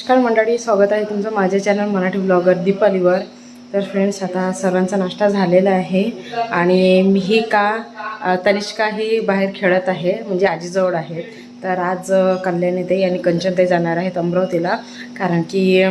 नमस्कार मंडळी स्वागत आहे तुमचं माझ्या चॅनल मराठी ब्लॉगर दीपालीवर. तर फ्रेंड्स आता सर्वांचा नाश्ता झालेला आहे आणि मीही का अ, तनिष्का ही बाहेर खेळत आहे म्हणजे आजीजवळ आहे. तर आज कल्याणी ते आणि कंचनताई जाणार आहेत अमरावतीला कारण की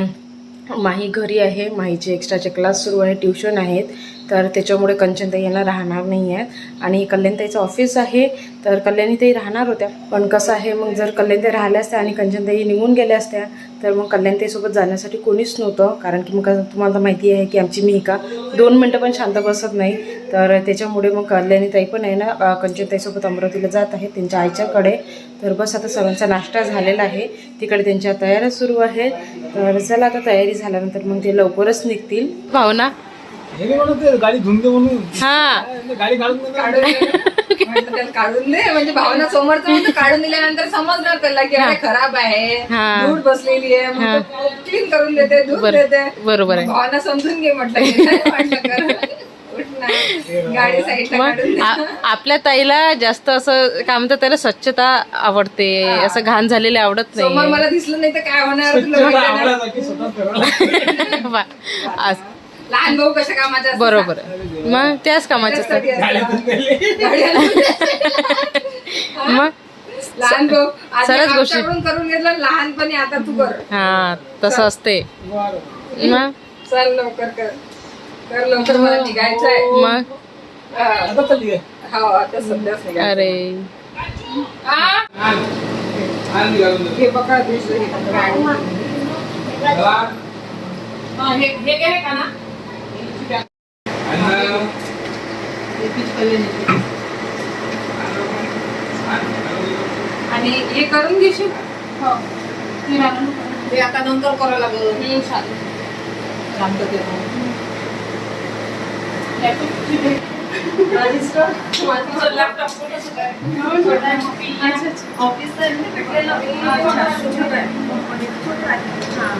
माही घरी आहे माहीचे एक्स्ट्राचे क्लास सुरू आहे ट्युशन आहेत. तर त्याच्यामुळे कंचनताई यांना राहणार नाही आहेत आणि कल्याणताईचं ऑफिस आहे तर कल्याणीताई राहणार होत्या. पण कसं आहे मग जर कल्याणताई राहिल्या असत्या आणि कंचनताई निघून गेल्या असत्या तर मग कल्याणताईसोबत जाण्यासाठी कोणीच नव्हतं. कारण की मग तुम्हाला माहिती आहे की आमची मिहिका दोन मिनटं पण शांत बसत नाही. तर त्याच्यामुळे मग कल्याणीताई पण आहे ना कंचनताईसोबत अमरावतीला जात आहे त्यांच्या आईच्याकडे. तर बस आता सर्वांचा नाश्ता झालेला आहे. तिकडे त्यांच्या तयाऱ्या सुरू आहेत. तर चला आता तयारी झाल्यानंतर मग ते लवकरच निघतील. हो भावना म्हणून हा गाडी काढून दे ना. म्हटलं त्याला काढून दे म्हणजे भावना समोरचं काढून दिल्यानंतर समजणार त्याला की अरे खराब आहे हा. धूळ बसलेली आहे क्लीन करून देते बर- देते बरोबर आहे भावना समजून घे म्हटलं हे नाही म्हटलं कर. उठ ना. गाडी साईडला काढून दे आ- आपल्या ताईला जास्त असं काय म्हणतात त्याला स्वच्छता आवडते असं घाण झालेले आवडत समोर नाही मला दिसलं नाही तर काय होणार तुला स्वच्छता माहिती आहे ना? आपल्यासाठी स्वतः ठेवा. बा- आज- लहान भाऊ कशा कामाच्या असतात? बरोबर आहे. मग त्याच कामाचे असतात. त्यासाठी गाडी असतात. धुवून दिली. गाडी आणून- मग लहान भाऊ. आधी गोष्टी. आमच्याकडून करून घेतलं. लहानपणी आता तू कर. हा तसं असते. मग? चल लवकर कर. कर लवकर मला निघायचं आहे मग? हा. हो आता सध्याच निघायचं अरे. हा? हे बघा दुसरं हे. बघा. हा, हे हे घे हे का ना आण ना. आणि हे करून घेशील? हो. ते आता नंतर करावं लागेल. एवढं मोठं कुठे वापर हा,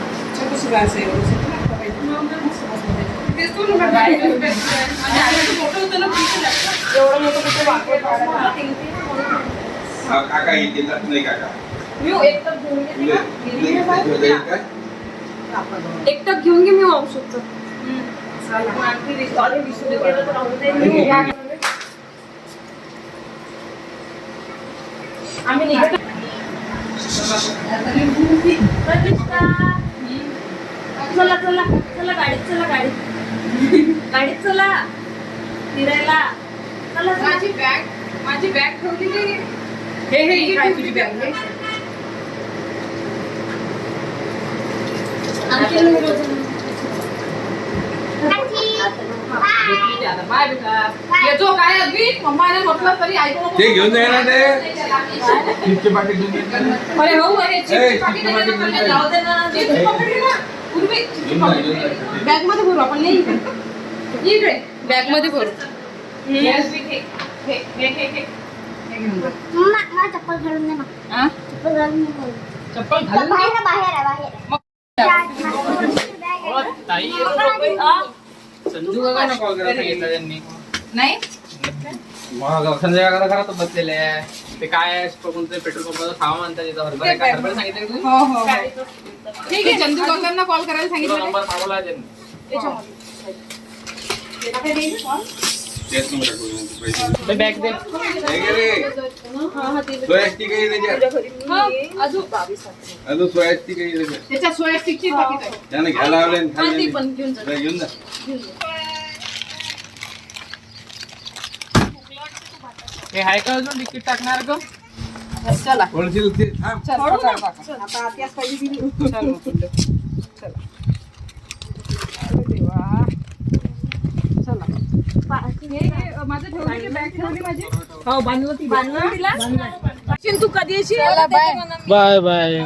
काका येते नाही काका. मी एक टप घेऊन घे मी औषधचं आम्ही निघतो. चला चला. चला गाडीत चला गाडीत. गाडीत चला. फिरायला. चला. माझी बॅग माझी बॅग ठेवली हे हे ही तुझी बॅग हे. ते घेऊन जाय ना ते चिप्सचे पाकिट घेऊन दे. अरे हो हे पाकिट जाऊ दे ना. बॅगमध्ये भरू आपण नाही इकडे. ये इकडे बॅगमध्ये भरू. हे हे हे हे. हे चप्पल घालून दे ना. हा? चप्पल घालून. चप्पल घालून बाहेर आहे, बाहेर बाहेर. संजू काकांना कॉल करायला सांगितलं त्यांनी. नाही? संजय काका घरात बसलेले आहे. ते काय आहे, कोणतं पेट्रोल पंपाचं खावा म्हणतात तिथं हरभरा काय हरभरा सांगितलं का तुम्ही हो हो हो. ठीक आहे चंदू काकांना कॉल करायला तो सांगितलं नंबर मागवला आहे त्यांनी तेच नंबर आठवलं, पैसे. ते बॅग दे हे घे रे. सोयास्टिक आहे त्याच्यात. अजून सोयास्टिक आहे त्याच्यात. त्याच्यात सोया स्टिकची पाकिट आहे त्यानं घ्यायला लावले आणि खाल्ले ती नाही. पण घेऊन जा. जा, घेऊन जा हे आहे का अजून तिकीट टाकणार का चला थोडीशी ते थांब. चल, पकड, पकड. आता आत्याच पाहिजे दिली. चल, मग पुढे. चला. अरे देवा. चला. हे, हे, माझं ठेवली की बॅग ठेवली माझी हो बांधलं ती बांधलं तिला तू कधी येशील बाय बाय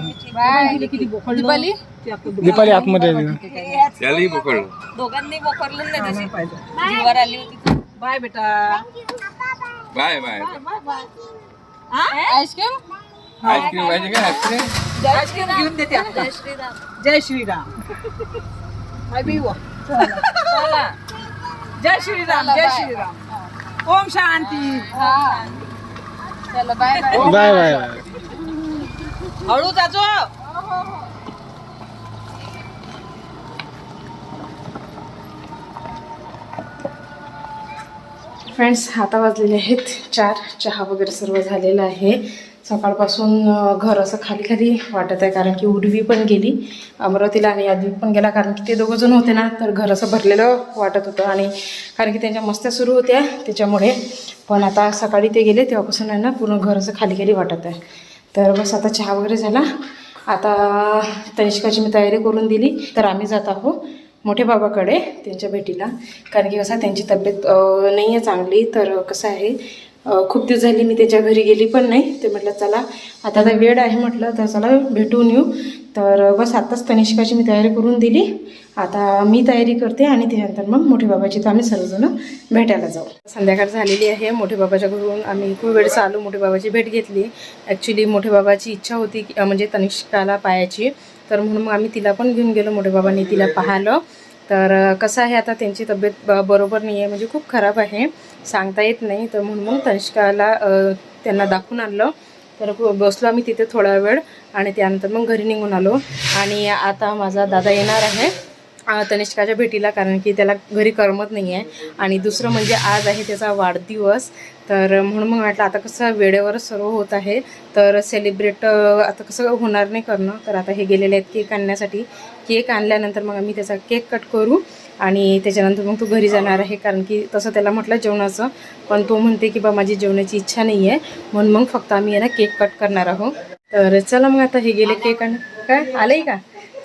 दीपाली दीपाली आतमध्ये आहे तिला. त्यालाही पकडलं दोघांनी मोकरलं नाही तशी जीवावर आली होती बाय बेटा बाय बाय. आईस्क्रीम आईस्क्रीम पाहिजे का? आईस्क्रीम आईस्क्रीम घेऊन देते आता. जय श्रीराम. हाय बी वा. चला. जय श्रीराम जय श्रीराम. ओम शांती. Bye bye. बाय हळू जाचो फ्रेंड्स आता वाजलेले आहेत चार. चहा वगैरे सर्व झालेला आहे. सकाळपासून घर असं खाली खाली वाटत आहे कारण की उडवी पण गेली. अमरावतीला आणि यादवी पण गेला कारण की ते दोघं जण होते ना तर घर असं भरलेलं वाटत होतं. आणि कारण की त्यांच्या मस्त्या सुरू होत्या त्याच्यामुळे. पण आता सकाळी ते गेले तेव्हापासून आहे ना पूर्ण घर असं खाली खाली वाटत आहे. तर बस आता चहा वगैरे झाला. आता तनिष्काची मी तयारी करून दिली तर आम्ही जात आहोत. मोठे बाबाकडे त्यांच्या भेटीला. कारण की कसं त्यांची तब्येत नाही आहे चांगली. तर कसं आहे खूप दिवस झाली मी त्याच्या घरी गेली पण नाही. ते म्हटलं चला आता आता वेळ आहे म्हटलं तर चला भेटून येऊ. तर बस आत्ताच तनिष्काची मी तयारी करून दिली. आता मी तयारी करते आणि त्यानंतर मग मोठे बाबाची तर आम्ही सर्वजण भेटायला जाऊ. संध्याकाळ झालेली आहे. मोठे बाबाच्या घरून आम्ही खूप वेळेस आलो मोठे बाबाची भेट घेतली. ॲक्च्युली मोठे बाबाची इच्छा होती म्हणजे तनिष्काला पायाची. तर म्हणून मग आम्ही तिला पण घेऊन गेलो मोठे बाबांनी तिला पाहिलं. तर कसं आहे आता त्यांची तब्येत ब- बरोबर नाही आहे म्हणजे खूप खराब आहे. सांगता येत नाही तर म्हणून मग तनिष्काला त्यांना दाखवून आणलं. तर बसलो आम्ही तिथे थोडा वेळ आणि त्यानंतर मग घरी निघून आलो. आणि आता माझा दादा येणार आहे. तनिष्काच्या भेटीला कारण की त्याला घरी करमत नाही आहे आणि दुसरं म्हणजे आज आहे त्याचा वाढदिवस. तर म्हणून मग म्हटलं आता कसं वेळेवरच सर्व होत आहे. तर सेलिब्रेट आता कसं होणार नाही करणं. तर आता हे गेलेले आहेत केक आणण्यासाठी. केक आणल्यानंतर मग आम्ही त्याचा केक कट करू आणि त्याच्यानंतर मग तो घरी जाणार आहे. कारण की तसं त्याला म्हटलं जेवणाचं. पण तो म्हणते की बा माझी जेवणाची इच्छा नाही आहे म्हणून मग फक्त आम्ही यांना केक कट करणार आहोत. तर चला मग आता हे गेले केक आण काय? आलंय का?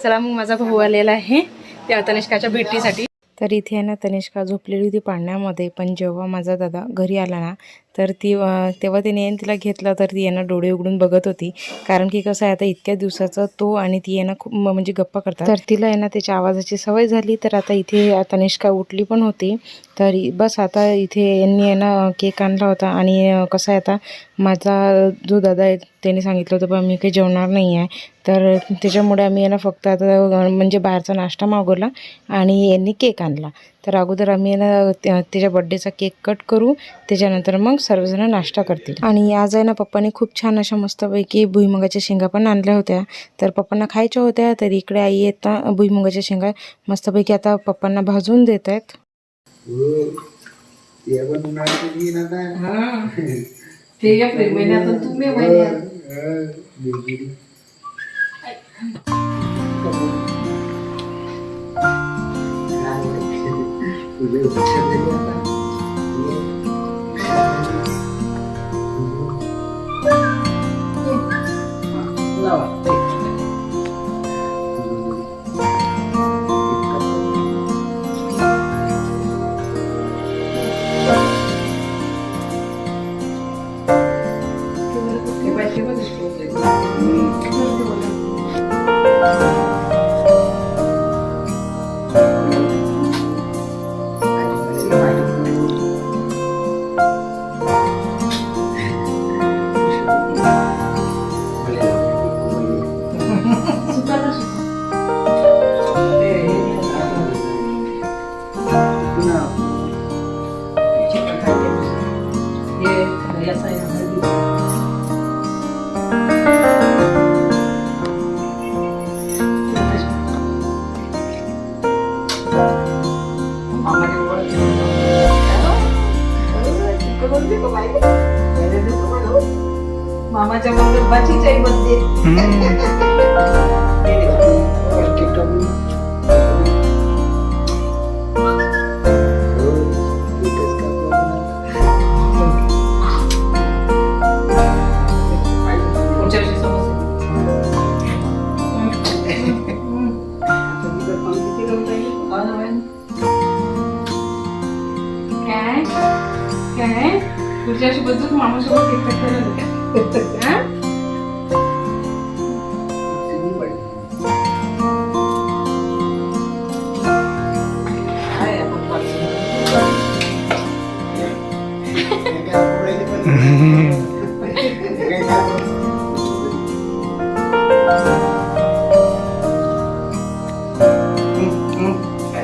चला मग माझा भाऊ आलेला आहे. त्या तनिष्काच्या भेटीसाठी. तर इथे ना तनिष्का झोपलेली होती पाण्यामध्ये पण जेव्हा माझा दादा घरी आला ना तर ती तेव्हा तिने तिला घेतलं तर ती यांना डोळे उघडून बघत होती. कारण की कसं आहे आता इतक्या दिवसाचं तो आणि ती यांना खूप म- म्हणजे गप्पा करतात. तर तिला आहे ना त्याच्या आवाजाची सवय झाली. तर आता इथे तनिष्का उठली पण होती. तर बस आता इथे यांनी आहे केक आणला होता. आणि कसं आहे आता माझा जो दादा आहे त्याने सांगितलं होतं बा मी काही जेवणार नाही आहे. तर त्याच्यामुळे आम्ही यांना फक्त आता म्हणजे बाहेरचा नाश्ता मागवला आणि यांनी केक आणला. तर अगोदर आम्ही आहे ना त्या- त्याच्या बड्डेचा केक कट करू त्याच्यानंतर मग सर्वजण नाश्ता करतील. आणि आज आहे ना पप्पाने खूप छान अशा मस्तपैकी भुईमुगाच्या शेंगा पण आणल्या होत्या. तर पप्पांना खायच्या होत्या तर इकडे आई येता भुईमुगाच्या शेंगा मस्तपैकी आता पप्पांना भाजून देत आहेत. 没有不吃的面 मामाच्या मुलगी आई बद्दे काय काय पुढच्या वर्षी बद्दल मामासोबत केक कट करायला का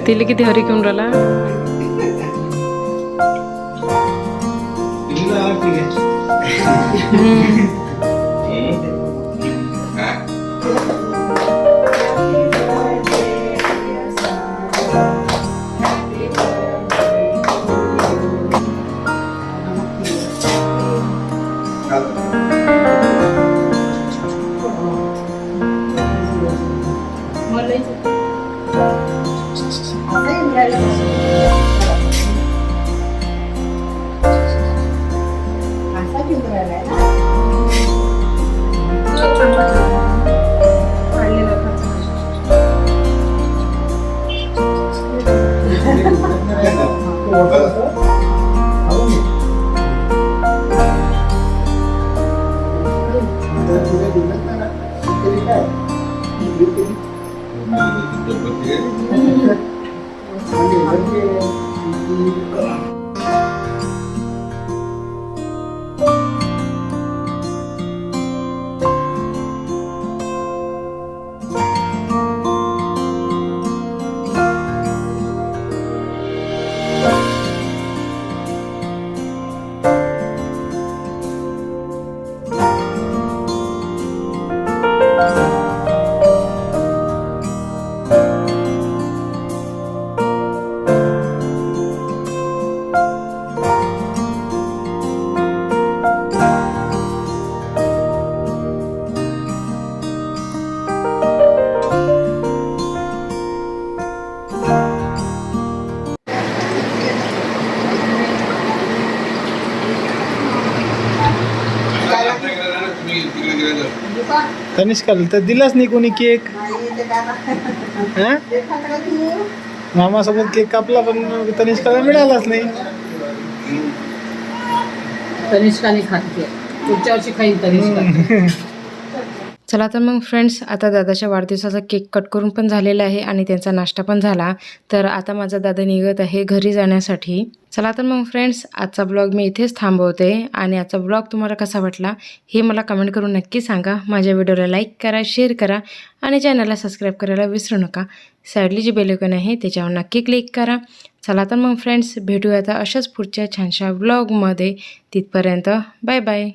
तिला किती हरी घेऊन राहिला? तुम्ही तनिष्काला तर दिलाच नाही कोणी केक. हा? मामासोबत केक कापला पण तनिष्काला मिळालाच नाही. तनिष्काने खाते पुढच्या वर्षी खाईन तनिष्का. चला तर मग फ्रेंड्स आता दादाच्या वाढदिवसाचा केक कट करून पण झालेला आहे आणि त्यांचा नाश्ता पण झाला. तर आता माझा दादा निघत आहे घरी जाण्यासाठी. चला तर मग फ्रेंड्स आजचा ब्लॉग मी इथेच थांबवते. आणि आजचा ब्लॉग तुम्हाला कसा वाटला हे मला कमेंट करून नक्की सांगा. माझ्या व्हिडिओला लाईक करा शेअर करा आणि चॅनलला सबस्क्राईब करायला विसरू नका. साईडली जी बेलेकन आहे त्याच्यावर नक्की क्लिक करा. चला तर मग फ्रेंड्स भेटूया आता अशाच पुढच्या छानशा ब्लॉगमध्ये तिथपर्यंत बाय बाय